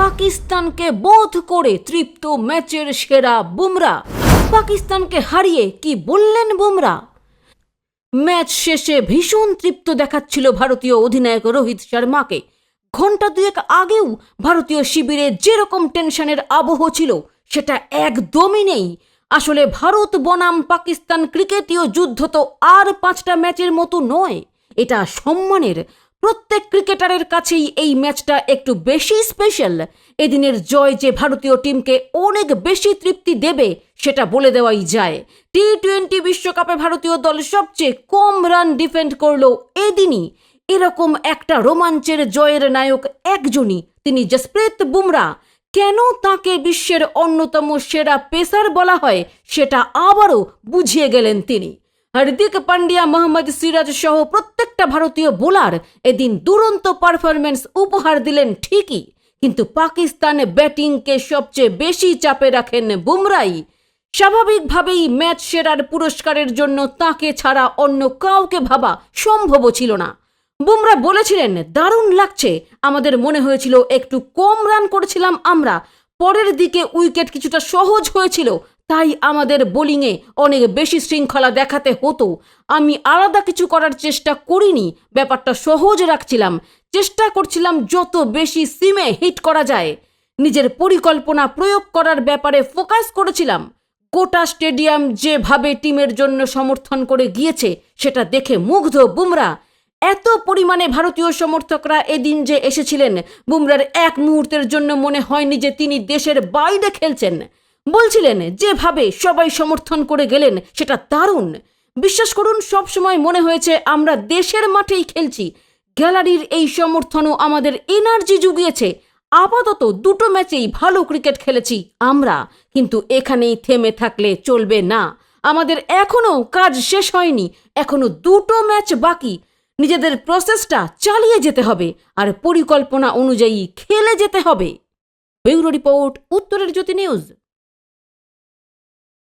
পাকিস্তানকে বোধ করে তৃপ্ত ম্যাচের সেরা বুমরা। পাকিস্তানকে হারিয়ে কি বললেন বুমরা? ম্যাচ শেষে ভীষণ তৃপ্ত দেখাচ্ছিল ভারতীয় অধিনায়ক রোহিত শর্মাকে। ঘণ্টা দুয়েক আগেও ভারতীয় শিবিরে যেরকম টেনশনের আবহ ছিল, সেটা একদমই নেই। আসলে ভারত বনাম পাকিস্তান ক্রিকেটীয় যুদ্ধ তো আর পাঁচটা ম্যাচের মতো নয়। এটা সম্মানের প্রত্যেক ক্রিকেটারের কাছেই এই ম্যাচটা একটু বেশি স্পেশাল এদিনের জয় যে ভারতীয় টিমকে অনেক বেশি তৃপ্তি দেবে, সেটা বলে দেওয়াই যায়। টি টোয়েন্টি বিশ্বকাপে ভারতীয় দল সবচেয়ে কম রান ডিফেন্ড করল এদিনই এরকম একটা রোমাঞ্চের জয়ের নায়ক একজনই, তিনি জসপ্রীত বুমরা। কেন তাকে বিশ্বের অন্যতম সেরা পেসার বলা হয়, সেটা আবারও বুঝিয়ে গেলেন তিনি। হার্দিক পান্ডিয়া মোহাম্মদ সিরাজ সহ প্রত্যেকটা ভারতীয় বোলার এদিন দুরন্ত পারফরমেন্স উপহার দিলেন ঠিকই। কিন্তু পাকিস্তান ব্যাটিংকে সবচেয়ে বেশি চাপে রাখেন বুমরাই। স্বাভাবিকভাবেই ম্যাচ সেরার পুরস্কারের জন্য তাকে ছাড়া অন্য কাউকে ভাবা সম্ভব ছিল না। বুমরা বলেছিলেন, দারুণ লাগছে। আমাদের মনে হয়েছিল একটু কম রান করেছিলাম আমরা। পরের দিকে উইকেট কিছুটা সহজ হয়েছিল। তাই আমাদের বোলিংয়ে অনেক বেশি শৃঙ্খলা দেখাতে হতো। আমি আলাদা কিছু করার চেষ্টা করিনি, ব্যাপারটা সহজ রাখছিলাম। চেষ্টা করছিলাম যত বেশি সিমে হিট করা যায়। নিজের পরিকল্পনা প্রয়োগ করার ব্যাপারে ফোকাস করেছিলাম। গোটা স্টেডিয়াম যেভাবে টিমের জন্য সমর্থন করে গিয়েছে, সেটা দেখে মুগ্ধ বুমরা। এত পরিমাণে ভারতীয় সমর্থকরা এদিন যে এসেছিলেন, বুমরার এক মুহূর্তের জন্য মনে হয়নি যে তিনি দেশের বাইরে খেলছেন। বলছিলেন, যেভাবে সবাই সমর্থন করে গেলেন, সেটা দারুণ। বিশ্বাস করুন, সব সময় মনে হয়েছে আমরা দেশের মাঠেই খেলছি। গ্যালারির এই সমর্থনও আমাদের এনার্জি জুগিয়েছে। আপাতত দুটো ম্যাচেই ভালো ক্রিকেট খেলেছি আমরা, কিন্তু এখানেই থেমে থাকলে চলবে না। আমাদের এখনও কাজ শেষ হয়নি এখনও দুটো ম্যাচ বাকি। নিজেদের প্রসেসটা চালিয়ে যেতে হবে, আর পরিকল্পনা অনুযায়ী খেলে যেতে হবে। ব্যুরো রিপোর্ট, উত্তরের জ্যোতি নিউজ।